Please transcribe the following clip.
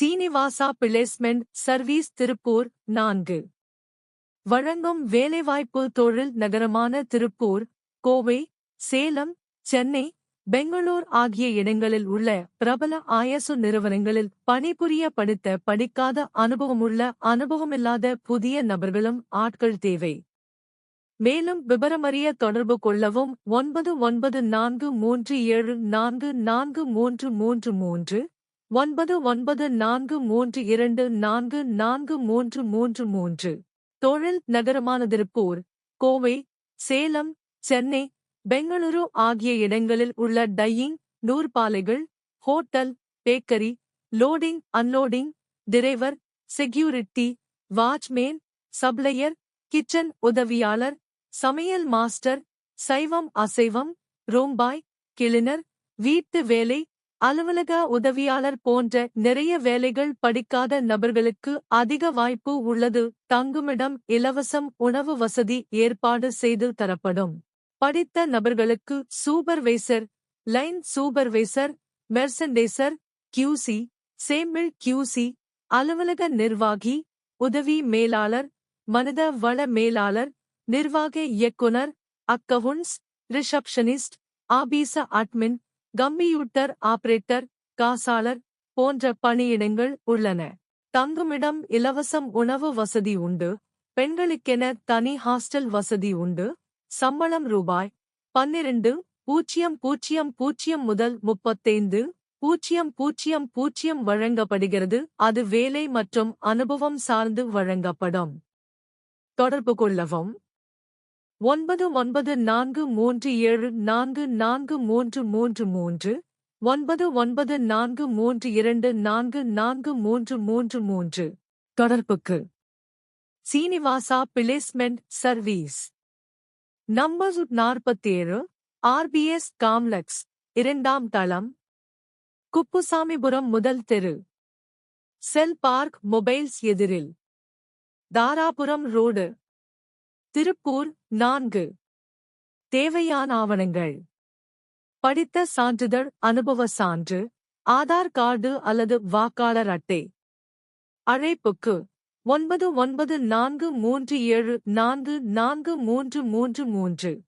Srinivasa placement service Tiruppur நான்கு. வழங்கும் வேலைவாய்ப்பு தொழில் நகரமான திருப்பூர் கோவை சேலம் சென்னை பெங்களூர் ஆகிய இடங்களில் உள்ள பிரபல ஆயசு நிறுவனங்களில் பணிபுரிய படித்த படிக்காத அனுபவமுள்ள அனுபவமில்லாத புதிய நபர்களும் ஆட்கள் தேவை. மேலும் விபரமறிய தொடர்பு கொள்ளவும் ஒன்பது ஒன்பது நான்கு மூன்று ஏழு நான்கு நான்கு மூன்று மூன்று மூன்று ஒன்பது ஒன்பது நான்கு மூன்று இரண்டு நான்கு நான்கு மூன்று மூன்று மூன்று. தொழில் நகரமான திருப்பூர் கோவை சேலம் சென்னை பெங்களூரு ஆகிய இடங்களில் உள்ள dyeing நூற்பாலைகள் hotel bakery loading unloading driver security watchman supplier kitchen உதவியாளர் சமையல் மாஸ்டர் சைவம் அசைவம் ரூம்பாய் கிளினர் வீட்டு வேலை அலுவலக உதவியாளர் போன்ற நிறைய வேலைகள் படிக்காத நபர்களுக்கு அதிக வாய்ப்பு உள்ளது. தங்குமிடம் இலவசம் உணவு வசதி ஏற்பாடு செய்து தரப்படும். படித்த நபர்களுக்கு supervisor line supervisor merchandiser QC சேமிழ் QC அலுவலக நிர்வாகி உதவி மேலாளர் மனித வள மேலாளர் நிர்வாக இயக்குனர் accounts receptionist office admin computer operator காசாளர் போன்ற பணியிடங்கள் உள்ளன. தங்குமிடம் இலவசம் உணவு வசதி உண்டு. பெண்களுக்கென தனி ஹாஸ்டல் வசதி உண்டு. சம்பளம் ரூபாய் பன்னிரண்டு பூஜ்ஜியம் பூஜ்ஜியம் பூஜ்ஜியம் முதல் முப்பத்தைந்து பூஜ்ஜியம் பூஜ்ஜியம் பூஜ்ஜியம் வழங்கப்படுகிறது. அது வேலை மற்றும் அனுபவம் சார்ந்து வழங்கப்படும். தொடர்பு கொள்ளவும். ஒன்பது ஒன்பது நான்கு மூன்று ஏழு நான்கு நான்கு மூன்று மூன்று மூன்று ஒன்பது ஒன்பது நான்கு மூன்று இரண்டு நான்கு நான்கு மூன்று மூன்று மூன்று. தொடர்புக்கு. Srinivasa placement service. நம்பர் நாற்பத்தேழு ஆர்பிஎஸ் காம்லெக்ஸ் இரண்டாம் தளம். குப்புசாமிபுரம் முதல் தெரு. செல் பார்க் மொபைல்ஸ் எதிரில். தாராபுரம் ரோடு. திருப்பூர் நான்கு. தேவையான ஆவணங்கள். படித்த சான்றிதழ் அனுபவ சான்று ஆதார் கார்டு அல்லது வாக்காளர் அட்டை. அழைப்புக்கு ஒன்பது ஒன்பது நான்கு மூன்று ஏழு நான்கு நான்கு மூன்று மூன்று மூன்று.